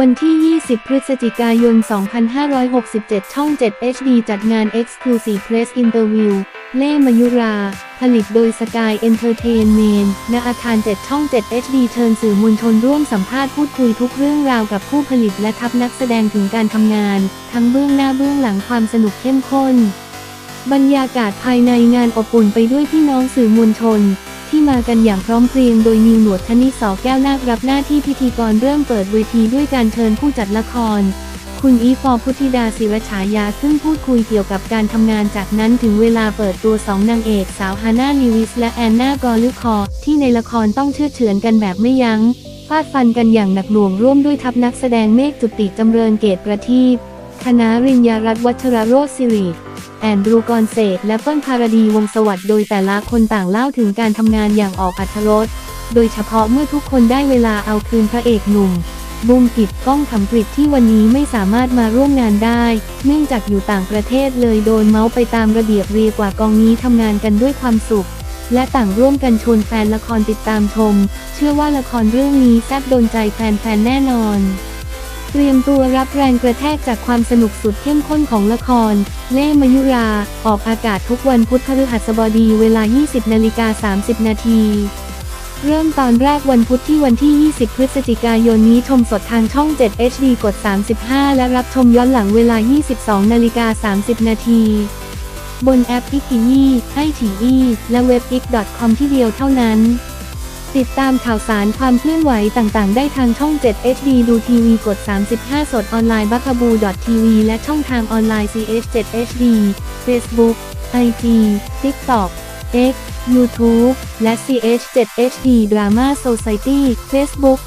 วันที่ 20 พฤศจิกายน 2567 ช่อง 7 HD จัดงาน Exclusive Press Interview เล่มายุรา ผลิตโดย Sky Entertainment ณ อาคาร 7 ช่อง 7 HD เชิญสื่อมวลชนร่วมสัมภาษณ์พูดคุยทุกเรื่องราวกับผู้ผลิตและทัพนักแสดงถึงการทำงาน ทั้งเบื้องหน้าเบื้องหลังความสนุกเข้มข้น บรรยากาศภายในงานอบอุ่นไปด้วยพี่น้องสื่อมวลชน ที่มากันอย่างพร้อมเพรียงโดยนิวหนวดธนิสอแก้วนาครับหน้าที่พิธีกรเริ่มเปิดเวทีด้วยการเชิญผู้จัดละคร คุณอีฟอพุทธิดาศิรฉายาซึ่งพูดคุยเกี่ยวกับการทำงานจากนั้นถึงเวลาเปิดตัวสองนางเอกสาวฮาน่าลิวิสและแอนนากอลุคอ ที่ในละครต้องเชื่อเฉือนกันแบบไม่ยัง้งฟาดฟันกันอย่างหนักหน่วงร่วมด้วยทัพนักแสดงเมฆจุติจำเริญเกตประทีปคณะริญญารัตวัชรโรจน์สิริ แอนดรูกรเศษและเปิ้ลภารดีวงสวัสด์โดยแต่ละคนต่างเล่าถึงการทำงานอย่างออกอัธรสโดยเฉพาะเมื่อทุกคนได้เวลาเอาคืนพระเอกหนุ่มบูมกิจก้องขำกริบที่วันนี้ไม่สามารถมาร่วมงานได้ เนื่องจากอยู่ต่างประเทศเลยโดนเมาส์ไปตามระเบียบเรียกว่ากองนี้ทำงานกันด้วยความสุข และต่างร่วมกันชวนแฟนละครติดตามชม เชื่อว่าละครเรื่องนี้แซ่บโดนใจแฟนๆแน่นอน เตรียมตัวรับแรงกระแทกจากความสนุกสุดเข้มข้นของละคร เล่มยุรา ออกอากาศทุกวันพุธพฤหัสบดีเวลา 20นาฬิกา30 นาทีเริ่มตอนแรกวันพุธที่วันที่ 20 พฤศจิกายนนี้ชมสดทางช่อง 7 HD กด 35 และรับชมย้อนหลังเวลา 22นาฬิกา30 นาที บนแอปอิกิยี่ไอทีอีและเว็บ ik.com ที่เดียวเท่านั้น ติดตามข่าวสารความเคลื่อนไหวต่างๆ ได้ทางช่อง 7 HD ดูทีวีกด 35 สดออนไลน์บัคบู .tv และช่องทางออนไลน์ CH 7 HD Facebook IG TikTok X YouTube และ CH 7 HD Drama Society Facebook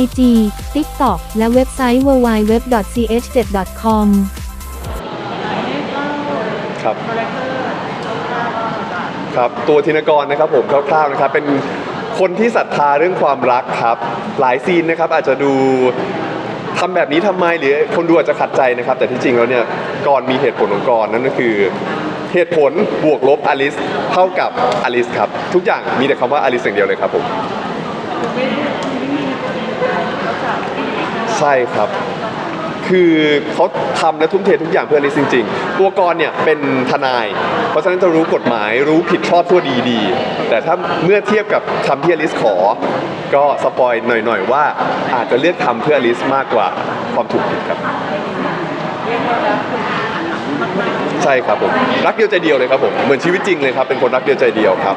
IG TikTok และเว็บไซต์ www.ch7.com ครับ ครับ ตัวธินกรนะครับผมคร่าวๆนะครับเป็น คนที่ศรัทธาเรื่องความรักครับ หลายซีนนะครับอาจจะดูทำแบบนี้ทำไมหรือคนดูอาจจะขัดใจนะครับ แต่ที่จริงแล้วเนี่ยกรมีเหตุผลของกรนั่นก็คือ เหตุผลบวกลบอลิสเท่ากับอลิสครับ ทุกอย่างมีแต่คำว่าอลิสอย่างเดียวเลยครับผม ใช่ครับ คือเขาทำและทุ่มเททุกอย่างเพื่ออลิสจริง ๆ ตัวกรเนี่ยเป็นทนาย เพราะฉะนั้นจะรู้กฎหมายรู้ผิดชอบทั่วดีดี แต่ถ้าเมื่อเทียบกับคำที่อลิสขอ ก็สปอยหน่อยๆว่าอาจจะเลือกทำเพื่ออลิสมากกว่าความถูกผิดครับใช่ครับผมรักเดียวใจเดียวเลยครับผมเหมือนชีวิตจริงเลยครับเป็นคนรักเดียวใจเดียวครับ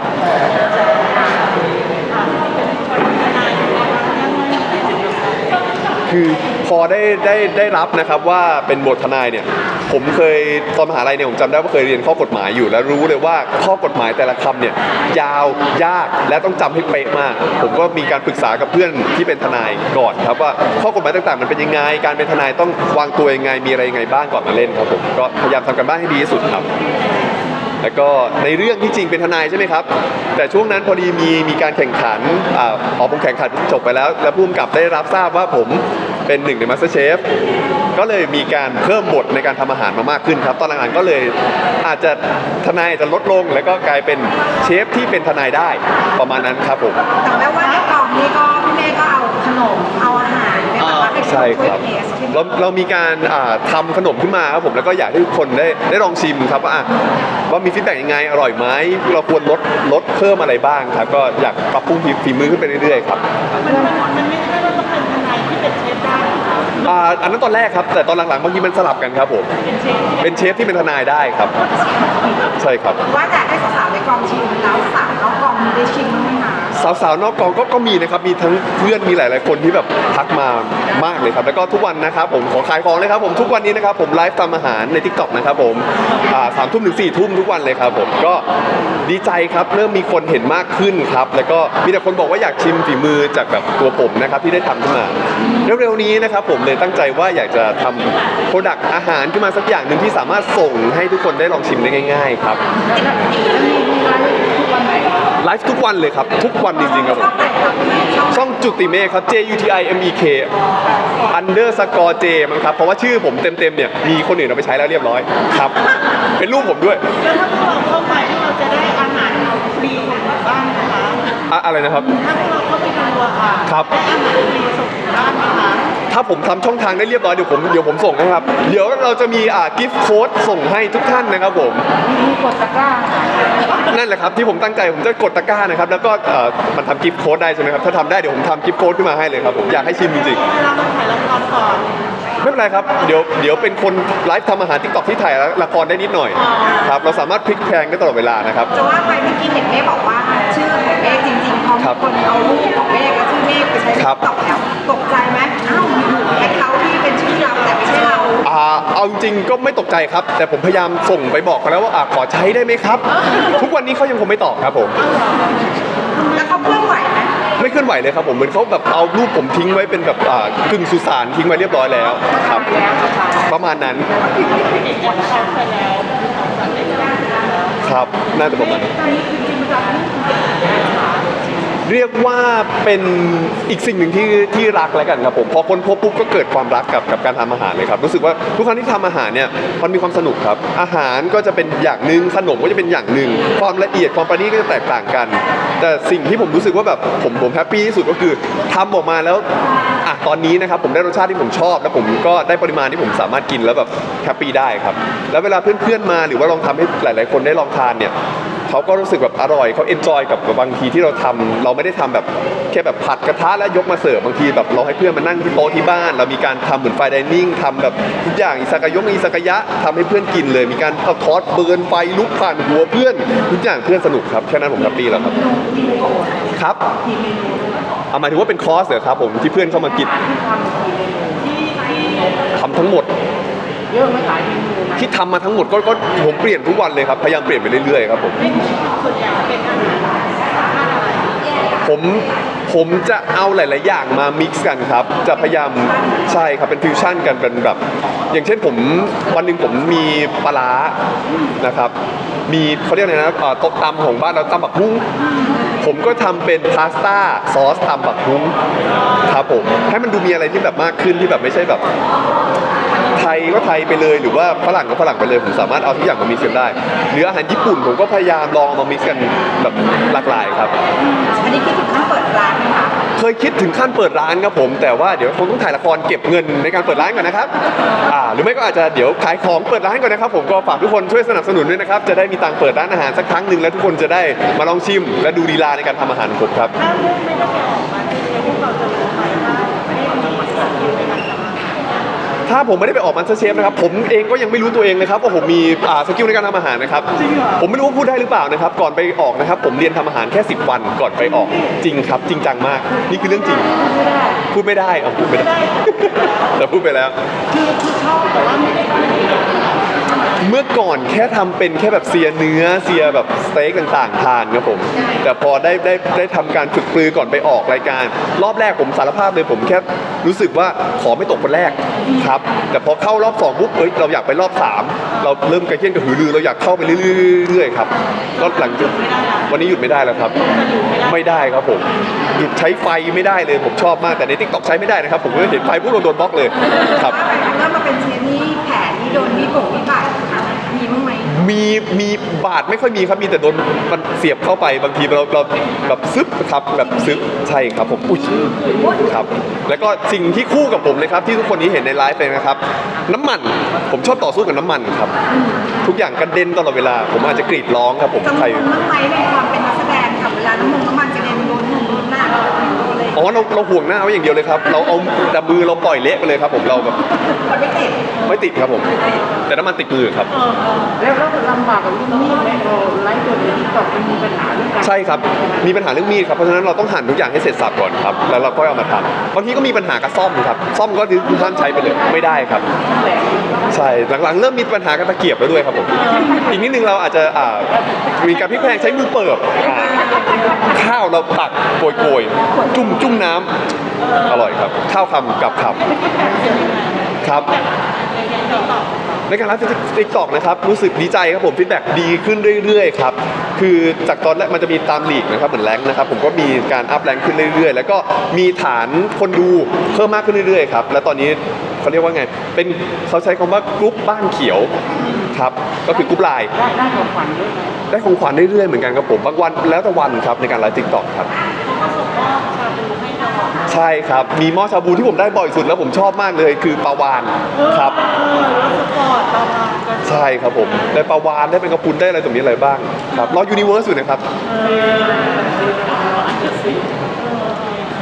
คือ พอได้ได้ได้รับนะครับว่าเป็นบททนายเนี่ยผมเคยตอนมหาลัยเนี่ยผมจำได้ว่าเคยเรียนข้อกฎหมายอยู่ แล้วรู้เลยว่าข้อกฎหมายแต่ละคำเนี่ยยาวยากและต้องจำให้เป๊ะมาก ผมก็มีการปรึกษากับเพื่อนที่เป็นทนายก่อนครับว่าข้อกฎหมายต่างๆ มันเป็นยังไง การเป็นทนายต้องวางตัวยังไงมีอะไรยังไงบ้างก่อนมาเล่นครับผมก็พยายามทำกันบ้านให้ดีที่สุดครับแล้วก็ในเรื่องที่จริงเป็นทนายใช่ไหมครับ แต่ช่วงนั้นพอดีมีมีการแข่งขันอ่าออกผมแข่งขันจบไปแล้ว แล้วผู้กำกับได้รับทราบว่าผม เป็นหนึ่งในมาสเตอร์เชฟก็เลยมีการเพิ่มบทในการทำอาหารมามากขึ้นครับ ตอนหลังๆก็เลยอาจจะทนายจะลดลงแล้วก็กลายเป็นเชฟที่เป็นทนายได้ประมาณนั้นครับผม แต่แม้ว่าในกล่องนี้ก็พี่เมย์ก็เอาขนมเอาอาหารไปแบบว่าให้คนใช่ช่วยครับเทสที่เราเรามีการอ่าทำขนมขึ้นมาครับผมแล้วก็อยากให้ทุกคนได้ได้ลองชิมครับว่าอะว่ามีฟีดแบ็กยังไงอร่อยไหมเราควรลดลดเพิ่มอะไรบ้างครับก็อยากปรับปรุงฝีฝีมือขึ้นไปเรื่อยๆครับ มันมันมันไม่ใช่ว่าต้องเป็นทนายที่เป็นเชฟได้นะคะ อ่าอันนั้นตอนแรกครับ แต่ตอนหลังๆบางทีมันสลับกันครับผม เป็นเชฟเป็นเชฟที่เป็นทนายได้ครับ ใช่ครับ ว่าแต่ได้สาวๆในกองชิมแล้วสาวน้องกองได้ชิมบ้างไหม สาวๆนอกกองก็ก็มีนะครับมีทั้งเพื่อนมีหลายๆคนที่แบบทักมามากเลยครับแล้วก็ทุกวันนะครับผมขอขายของเลยครับผมทุกวันนี้นะครับผมไลฟ์ทำอาหารใน t ิ k t o k นะครับผมสามทุ่มถึงสี่ทุ่มทุกวันเลยครับผมก็ดีใจครับเริ่มมีคนเห็นมากขึ้นครับแล้วก็มีแต่คนบอกว่าอยากชิมฝีมือจากแบบตัวผมนะครับที่ได้ทำขึ้นมาเร็วๆนี้นะครับผมเลยตั้งใจว่าอยากจะทำโปรดักต์อาหารขึ้นมาสักอย่างหนึ่งที่สามารถส่งให้ทุกคนได้ลองชิมได้ง่าย ๆ ครับ ไลฟ์ทุกวันเลยครับ ทุกวันจริงๆครับผมช่องจุติเมฆครับ J U T I M E K underscore J มั้งครับ เพราะว่าชื่อผมเต็มๆเนี่ยมีคนอื่นเอาไปใช้แล้วเรียบร้อยครับ เป็นรูปผมด้วย แล้วถ้าพวกเราเข้าไปพวกเราจะได้อาหารฟรีของบ้านนะคะ อะอะไรนะครับ ถ้าพวกเราเข้าไปดูอะค่ะครับ ได้อาหารฟรีส่งถึงบ้านไหมคะถ้าผมทำช่องทางได้เรียบร้อยเดี๋ยวผมเดี๋ยวผมส่งให้ครับ เดี๋ยวเราจะมีอ่ากิฟต์โค้ดส่งให้ทุกท่านนะครับผม มีกดตะกร้าค่ะนั่นแหละครับที่ผมตั้งใจผมจะกดตะกร้านะครับ แล้วก็เอ่อมันทำกิฟต์โค้ดได้ใช่ไหมครับ ถ้าทำได้เดี๋ยวผมทำกิฟต์โค้ดขึ้นมาให้เลยครับผมอยากให้ชิมจริงเวลาเราถ่ายละครก่อนๆไม่เป็นไรครับเดี๋ยวเดี๋ยวเป็นคนไลฟ์ทำอาหารทิกตอกที่ถ่ายละครได้นิดหน่อยครับเราสามารถพลิกแพลงได้ตลอดเวลานะครับ จะว่าไปเมื่อกี้เห็นเมฆบอกว่า ชื่อของเมฆจริงๆพอ ครัมีบคนเอารูปของเมฆกับชื่อเมฆไปใช้ในครับตอกแล้วตกใจไหมอ้าวอยู่แอคเคาท์ที่เป็นชื่อเราแต่ไม่ใช่เรา อ่าเอาจริงๆก็ไม่ตกใจครับ แต่ผมพยายามส่งไปบอกเขาแล้วว่าอ่าขอใช้ได้ไหมครับ ทุกวันนี้เขายังคงไม่ตอบครับผม แล้วเขาเคลื่อนไหวไหมไม่เคลื่อนไหวเลยครับผมเหมือนเขาแบบเอารูปผมทิ้งไว้เป็นแบบอ่ากึ่งสุสานทิ้งไว้เรียบร้อยแล้วครับประมาณนั้นครับน่าจะประมาณนั้น เรียกว่าเป็นอีกสิ่งหนึ่งที่ที่รักแล้วกันครับผมพอค้นพบปุ๊บก็เกิดความรักกับกับการทำอาหารเลยครับรู้สึกว่าทุกครั้งที่ทำอาหารเนี่ยมันมีความสนุกครับ อาหารก็จะเป็นอย่างหนึ่งขนมก็จะเป็นอย่างหนึ่งความละเอียดความประณีตก็จะแตกต่างกัน แต่สิ่งที่ผมรู้สึกว่าแบบผมผมแฮปปี้ที่สุดก็คือทำออกมาแล้วอะตอนนี้นะครับผมได้รสชาติที่ผมชอบ แล้วผมก็ได้ปริมาณที่ผมสามารถกินแล้วแบบแฮปปี้ได้ครับแล้วเวลาเพื่อนๆมาหรือว่าลองทำให้หลาย ๆ คนได้ลองทานเนี่ย เขาก็รู้สึกแบบอร่อยเขาเอนจอยกับบางทีที่เราทำเราไม่ได้ทำแบบแค่แบบผัดกระทะแล้วยกมาเสิร์ฟบางทีแบบเราให้เพื่อนมานั่งที่โต๊ะที่บ้าน เรามีการทำเหมือนไฟดิเนิ่งทำแบบทุกอย่างอิสกายงอิสกายะทำให้เพื่อนกินเลย มีการเอาทอดเบิร์นไฟลุกผ่านหัวเพื่อนทุกอย่างเพื่อนสนุกครับแค่นั้นผมแฮปปี้แล้วครับครับเอาหมายถึงว่าเป็นคอร์สเหรอครับผมที่เพื่อนเข้ามากินทำทั้งหมดเยอะไหม่หลายเมนู ที่ทำมาทั้งหมดก็ก็ผมเปลี่ยนทุกวันเลยครับพยายามเปลี่ยนไปเรื่อยๆครับผม ส่วนใหญ่เป็นอาหารผมผมจะเอาหลาย ๆ อย่างมา mix กันครับ จะพยายามใช่ครับเป็นฟิวชั่นกันเป็นแบบ อย่างเช่นผมวันหนึ่งผมมีปลาร้านะครับ มีเขาเรียกอะไรนะเอ่อโต๊ะตำของบ้านเราตำบักฮุ้งผมก็ทำเป็นพาสต้าซอสตำบักฮุ้งครับผมให้มันดูมีอะไรที่แบบมากขึ้นที่แบบไม่ใช่แบบ ไทยก็ไทยไปเลย หรือว่าฝรั่งก็ฝรั่งไปเลยผมสามารถเอาทุกอย่างมามิกซ์กันได้ หรืออาหารญี่ปุ่นผมก็พยายามลองเอามามิกซ์กันแบบหลากหลายครับ อันนี้คิดถึงขั้นเปิดร้านไหมคะเคยคิดถึงขั้นเปิดร้านครับผมแต่ว่าเดี๋ยวคงต้องถ่ายละครเก็บเงินในการเปิดร้านก่อนนะครับอ่าหรือไม่ก็อาจจะเดี๋ยวขายของเปิดร้านก่อนนะครับผมก็ฝากทุกคนช่วยสนับสนุนด้วยนะครับจะได้มีตังค์เปิดร้านอาหารสักครั้งหนึ่งแล้วทุกคนจะได้มาลองชิมและดูลีลาในการทำอาหารของผมครับ ถ้าเรื่องไม่ได้ไปออ ถ้าผมไม่ได้ไปออกมาสเตอร์เชฟนะครับผมเองก็ยังไม่รู้ตัวเองเลยครับว่าผมมีอ่าสกิลในการทำอาหารนะครับผมไม่รู้ว่าพูดได้หรือเปล่านะครับ ก่อนไปออกนะครับ ผมเรียนทำอาหารแค่ 10 วันก่อนไปออกจริงครับ จริงจังมาก นี่คือเรื่องจริง พูดไม่ได้เอาพูดไม่ได้ แต่พูดไปแล้ว คือคือชอบแต่ว่าไม่ได้ไม่ได้ เมื่อก่อนแค่ทำเป็นแค่แบบเซียเนื้อเซียแบบสเต็กต่างๆ ทานครับผม แต่พอได้ได้ได้ทำการฝึกปลือก่อนไปออกรายการ รอบแรกผมสารภาพเลยผมแค่รู้สึกว่าขอไม่ตกคนแรกครับ แต่พอเข้ารอบสองปุ๊บเอ้ยเราอยากไปรอบสามเราเริ่มกระเทียนกระหือรือเราอยากเข้าไปเรื่อยๆครับก็หลังจากวันนี้หยุดไม่ได้แล้วครับ ไม่ได้ครับผมหยุดใช้ไฟไม่ได้เลยผมชอบมากแต่ในทิกตอกใช้ไม่ได้นะครับผมก็เห็นไฟปุ๊บเราโดนบล็อกเลยครับถ้าไปเริ่มมาเป็นเชฟนี่แผนที่โดนมีดบงมีดบาดค่ะมีบ้างไหม มีมี บาดไม่ค่อยมีครับมีแต่โดนมันเสียบเข้าไปบางทีเราเราแบบซึบครับแบบซึบใช่ครับผมอุ้ยครับ แล้วก็สิ่งที่คู่กับผมเลยครับ ที่ทุกคนนี้เห็นในไลฟ์เลยนะครับ น้ำมันผมชอบต่อสู้กับน้ำมันครับ ทุกอย่างกระเด็นตลอดเวลา ผมอาจจะกรีดร้องครับผมกังวใคร บ้างไหมในความเป็นนัก นอะไรอ๋อเราเราห่วงหน้าไว้อย่างเดียวเลยครับ เราเอาแต่มือเราปล่อยเละไปเลยครับ ผมเราแบบมันไม่ติดไม่ติดครับผม แต่น้ำมันติดมือครับ แล้วเราลำบากกับลูกมีดไหมเราไลฟ์ตัวในทิกตอกมันมีปัญหาเรื่องการใช่ครับ มีปัญหาเรื่องมีดครับ เพราะฉะนั้นเราต้องหั่นทุกอย่างให้เสร็จสับก่อนครับ แล้วเราก็เอามาทำบางทีก็มีปัญหากับซ่อมครับ ซ่อมก็คือห้ามใช้ไปเลย ไม่ได้ครับ ใช่ หลังๆ เริ่มมีปัญหากับตะเกียบแล้วด้วยครับผม อีกนิดนึงเราอาจจะอ่ามีการพลิกแพลงใช้มือเปิบอ่าข้าวเราตักโกยโกยๆจุ่มจุ่มน้ำอร่อยครับ ข้าวคำกับคำครับในการไลฟ์ติ๊กตอกนะครับรู้สึกดีใจครับผมฟีดแบ็ดีขึ้นเรื่อยๆครับคือจากตอนแรกมันจะมีตามลีกนะครับเหมือนแรงค์นะครับผมก็มีการอัพแรงค์ขึ้นเรื่อยๆ แล้วก็มีฐานคนดูเพิ่มมากขึ้นเรื่อยๆครับและตอนนี้เขาเรียกว่าไง เป็นเขาใช้คำว่ากรุ๊ปบ้านเขียวครับก็คือกรุ๊ปไลน์ได้ได้ของขวัญด้วยไหมได้ของขวัญเรื่อยๆเหมือนกันครับผมบางวันแล้วแต่วันครับในการไลฟ์ติ๊กต็อกครับ ช่ครับ มีหม้อชาบูที่ผมได้บ่อยสุดแล้วผมชอบมากเลยคือปลาวานครับเออรถสปอร์ตตามมากันใช่ครับผมได้ปลาวานได้เป็นกระพุนได้อะไรตรงนี้อะไรบ้างครับรอยูนิเวอร์สอยู่นะครับ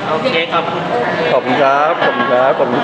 โอเคขอบคุณขอบคุณครับขอบคุณครับขอบคุณ